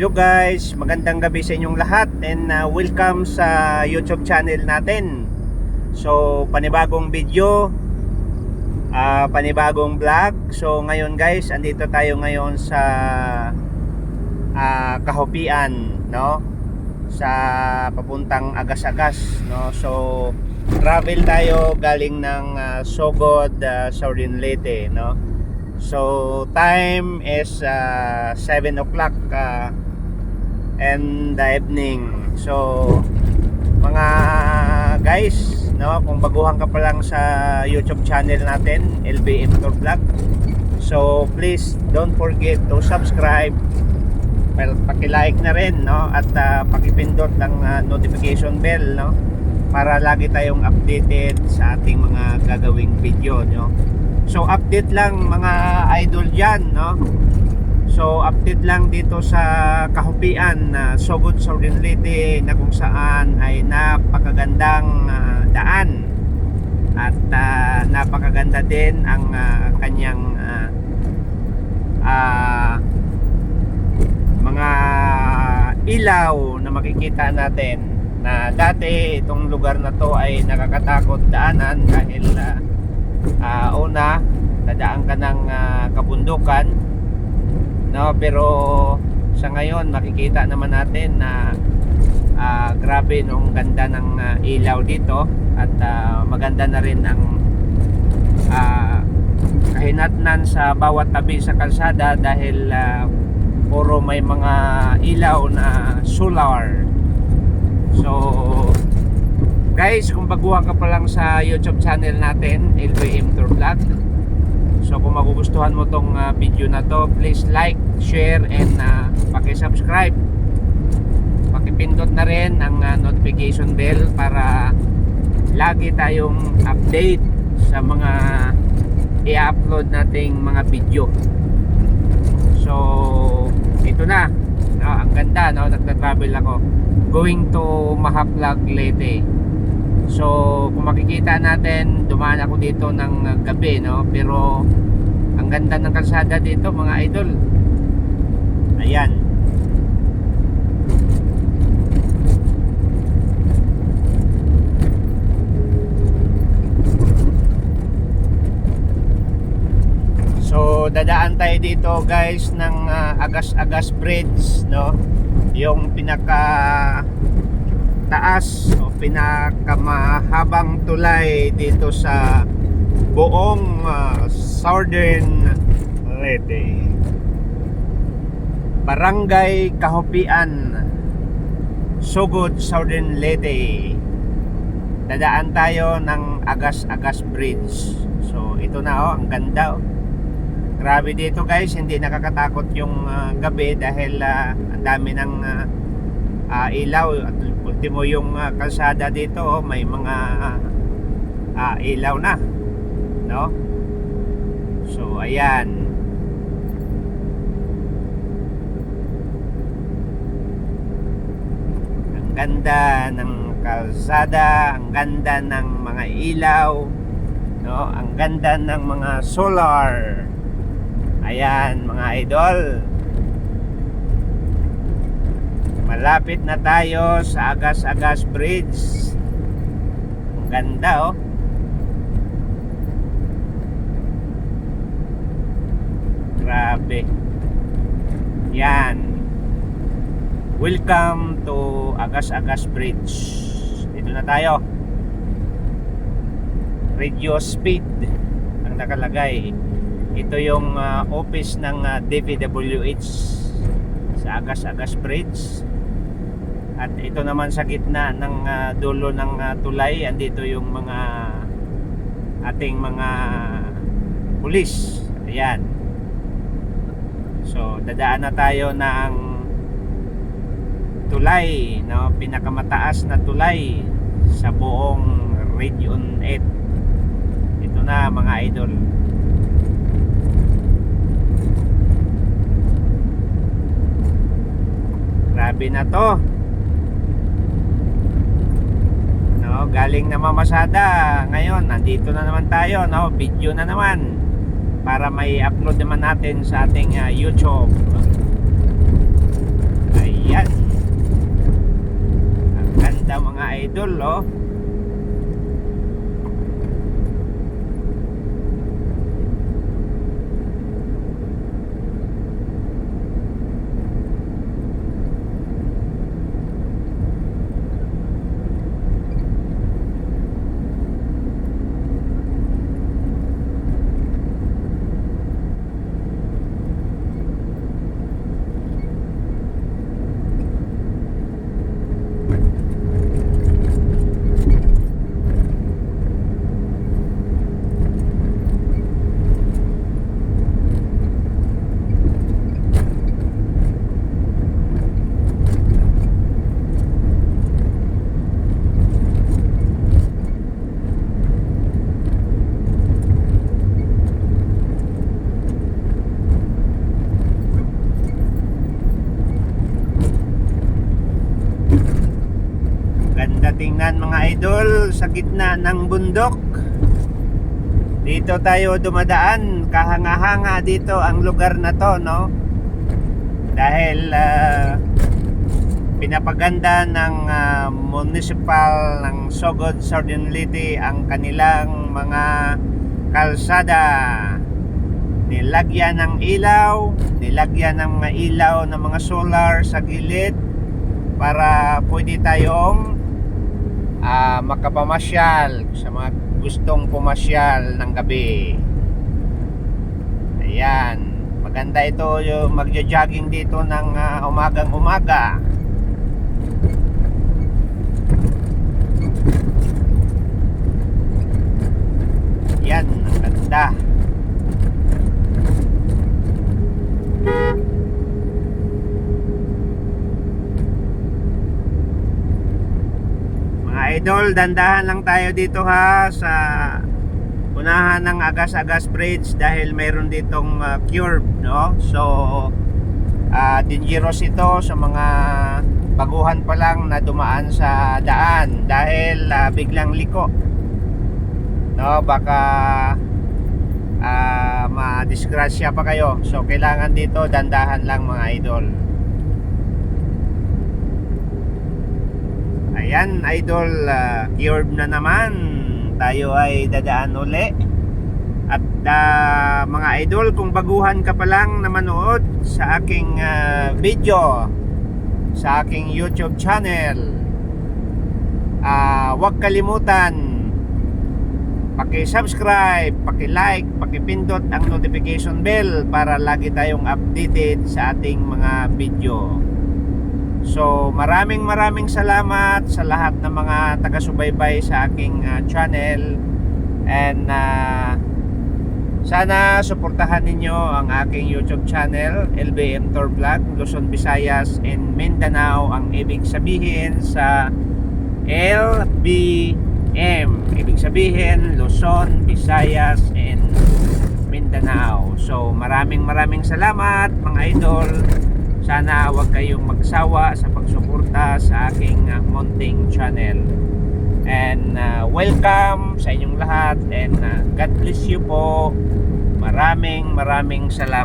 Hello guys, magandang gabi sa inyong lahat and uh, welcome sa YouTube channel natin. So, panibagong video, ah, panibagong vlog. So, ngayon guys, andito tayo ngayon sa ah, Kahopian, no? Sa papuntang Agas-Agas, no? So, travel tayo galing ng ah, Sogod, uh, Southern Leyte, no? So time is uh, 7 o'clock uh, and the evening. So mga guys, no, kung baguhan ka pa lang sa YouTube channel natin, LBM Tour Vlog. So please don't forget to subscribe. Well, paki-like na rin, no, at uh, pakipindot ng uh, notification bell, no, para lagi tayong updated sa ating mga gagawing video, no. So update lang mga idol dyan no? So update lang dito sa Kahupian na Sogod Southern Leyte na kung saan ay napakagandang ah, daan. At ah, napakaganda din ang ah, kanyang ah, ah, mga ilaw na makikita natin na dati itong lugar na to ay nakakatakot daanan dahil ah, uh, una dadaan ka ng ah, kabundukan no pero sa ngayon makikita naman natin na ah, grabe nung ganda ng ah, ilaw dito at ah, maganda na rin ang ah, kahinatnan sa bawat tabi sa kalsada dahil ah, puro may mga ilaw na solar so Guys, kung baguhan ka pa lang sa YouTube channel natin, LBM Tour Vlog. So kung magugustuhan mo tong uh, video na to, please like, share, and uh, paki-subscribe. Pakipindot na rin ang uh, notification bell para lagi tayong update sa mga i-upload nating mga video. So, ito na. No, ang ganda, no? Nagta-travel ako. Going to Mahaplag Leyte. So, kung makikita natin, dumaan ako dito ng uh, gabi, no? Pero, ang ganda ng kalsada dito, mga idol. Ayan. So, dadaan tayo dito, guys, ng uh, Agas-Agas Bridge, no? Yung pinaka taas o pinakamahabang tulay dito sa buong uh, Southern Leyte. Barangay Kahopian, Sugod, Southern Leyte. Dadaan tayo ng Agas-Agas Bridge. So ito na oh, ang ganda oh. Grabe dito guys, hindi nakakatakot yung uh, gabi dahil uh, ang dami ng uh, uh, ilaw at ultimo yung uh, kalsada dito oh, may mga uh, uh, ilaw na no? So ayan. Ang ganda ng kalsada ang ganda ng mga ilaw no? Ang ganda ng mga solar. Ayan mga idol Malapit na tayo sa Agas-Agas Bridge. Ang ganda oh. Grabe. Yan. Welcome to Agas-Agas Bridge. Dito na tayo. Radio speed ang nakalagay. Ito yung uh, office ng uh, DPWH sa Agas-Agas Bridge. At ito naman sa gitna ng uh, dulo ng uh, tulay andito yung mga ating mga pulis. Ayan. So dadaan na tayo ng tulay no? Pinakamataas na tulay sa buong region 8 ito na mga idol grabe na to. No galing na mamasada ngayon nandito na naman tayo no? Video na naman. Para may upload naman natin sa ating uh, YouTube. Yan. Ang ganda mga idol, oh. Tingnan mga idol sa gitna ng bundok. Dito tayo dumadaan, kahanga-hanga dito ang lugar na to, no? Dahil ah, pinapaganda ng ah, municipal ng Sogod Southern Leyte ang kanilang mga kalsada. Nilagyan ng ilaw, nilagyan ng mga ilaw ng mga solar sa gilid para pwede tayong ah, makapamasyal sa mga gustong pumasyal ng gabi. Ayan. Maganda ito yung magja-jogging dito ng ah, umagang umaga. Yan, ang ganda. Idol, dandahan lang tayo dito ha sa unahan ng Agas-Agas Bridge dahil mayroon ditong uh, curve, no? So, uh, dangerous ito sa mga baguhan pa lang na dumaan sa daan dahil ah, biglang liko. No, baka ah, ma-disgrasya pa kayo. So, kailangan dito dandahan lang mga idol. Ayan, idol, uh, curve na naman. Tayo ay dadaan uli. At ah, mga idol, kung baguhan ka pa lang na manood sa aking ah, video, sa aking YouTube channel, ah, huwag kalimutan paki-subscribe, paki-like, paki-pindot ang notification bell para lagi tayong updated sa ating mga video. So, maraming maraming salamat sa lahat ng mga taga-subaybay sa aking ah, channel. And ah, sana suportahan ninyo ang aking YouTube channel, LBM Tour Vlog, Luzon, Visayas, and Mindanao. Ang ibig sabihin sa LBM. Ibig sabihin, Luzon, Visayas, and Mindanao. So, maraming maraming salamat mga idol. Sana huwag kayong magsawa sa pagsuporta sa aking uh, munting channel. And uh, welcome sa inyong lahat and uh, God bless you po. Maraming maraming salamat.